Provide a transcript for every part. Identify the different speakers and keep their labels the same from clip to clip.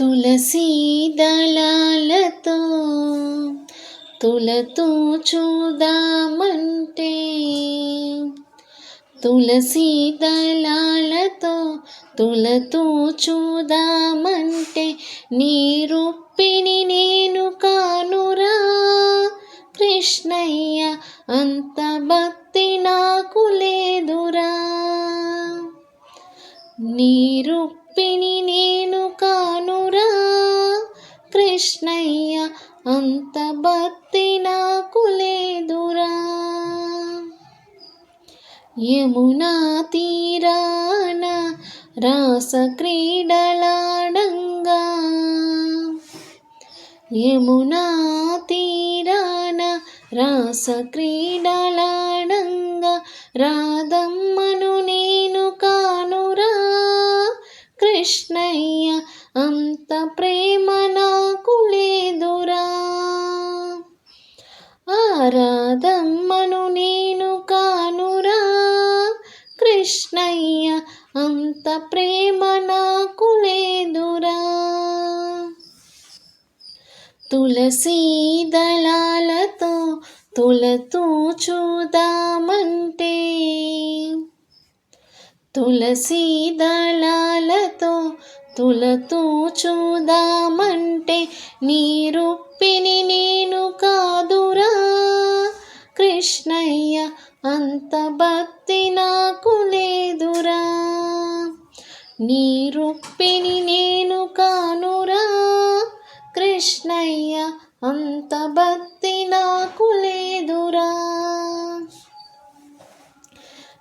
Speaker 1: తులసీ దళాలతో తులతో చూదామంటే తులసీ దళాలతో తులతో చూదామంటే నీ రొప్పిని నేను కానురా కృష్ణయ్య అంత భక్తి నాకు లేదురా. నీ రొప్పిని నేను కానురా. కృష్ణయ్య అంత భక్తి నాకు లేదురా. యమునా తీరాన రాస క్రీడలాడంగా. యమునా తీరాన రాస క్రీడలాడంగా. రాధమ్మను నేను కృష్ణయ్య అంత ప్రేమ నాకు లేదురా. ఆరాధమ్మను నేను కానురా. కృష్ణయ్య అంత ప్రేమ నాకు లేదురా. తులసీ దళాలతో తులతూ చూదామంటే తులసీ దళాలతో తులతూ చూదామంటే నీరుప్పిని నేను కాదురా. కృష్ణయ్య అంత భక్తి నాకు లేదురా. నీరుప్పిని నేను కానురా. కృష్ణయ్య అంత భక్తి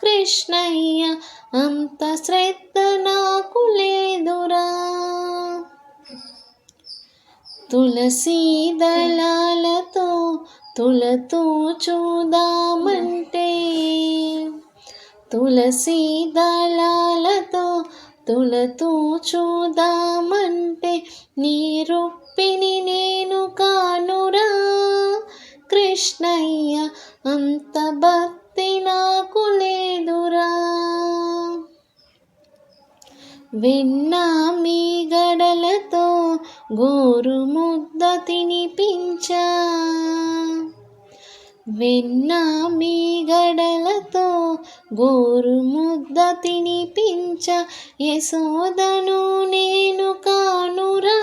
Speaker 1: కృష్ణయ్య అంత శ్రద్ధ నాకు లేదురా. తులసీ దళాలతో తులతో చూదామంటే తులసీ దళాలతో తులతో చూదామంటే నీ రొప్పిని నేను కానురా. కృష్ణయ్య అంత భక్తి వెన్న మీ గడలతో గోరు ముద్ద తినిపించా. వెన్న మీ గడలతో గోరు ముద్ద తినిపించ. యశోదను నేను కానురా.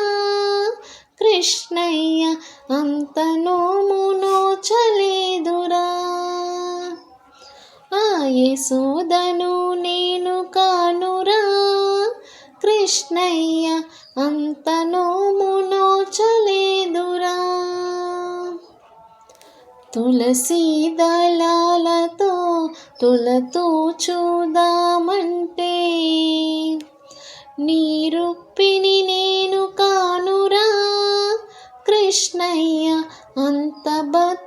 Speaker 1: కృష్ణయ్య అంత నోము నోచలేదురా. ఆ యశోదను నేను కా కృష్ణయ్య అంతనో మునోచలేదురా. నోచలేదురా తులసీ దళాలతో తులతో చూదామంటే నీరుప్పిని నేను కానురా. కృష్ణయ్య అంత భక్తి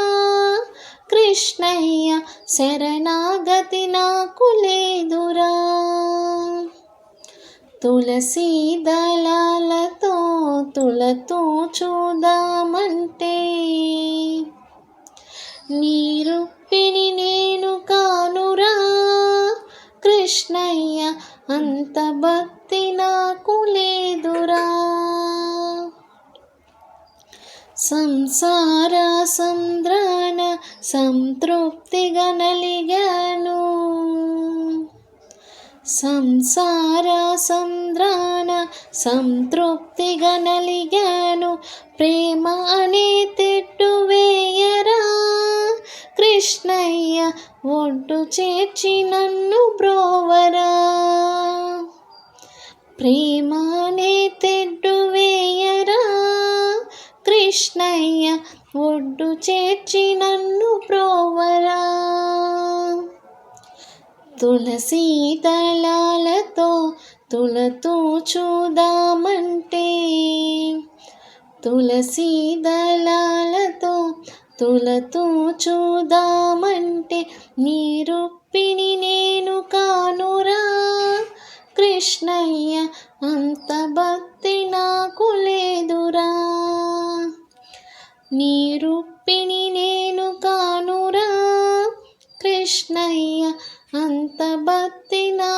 Speaker 1: కృష్ణయ్య శరణాగతి నాకు లేదురా. తులసీ దళాలతో తులతో చూదామంటే నీ రొప్పిని నేను కానురా. కృష్ణయ్య అంత భక్తి నాకు లేదురా. సంసార సంద్రాన సంతృప్తిగా నలిగాను. సంసార సంద్రాన సంతృప్తిగా నలిగాను. ప్రేమ అనే తిట్టు వేయరా? కృష్ణయ్య ఒడ్డు చేర్చి నన్ను బ్రోవరా? ప్రేమ కృష్ణయ్య ఒడ్డు చేర్చి నన్ను ప్రోవరా. తులసి దళాలతో తులతూ చూదామంటే తులసి దళాలతో తులతూ చూదామంటే నీ నేను కానురా. కృష్ణయ్య అంత భక్తి నాకు లే నీరుప్పిణి నేను కానురా కృష్ణయ్య అంత భక్తి నా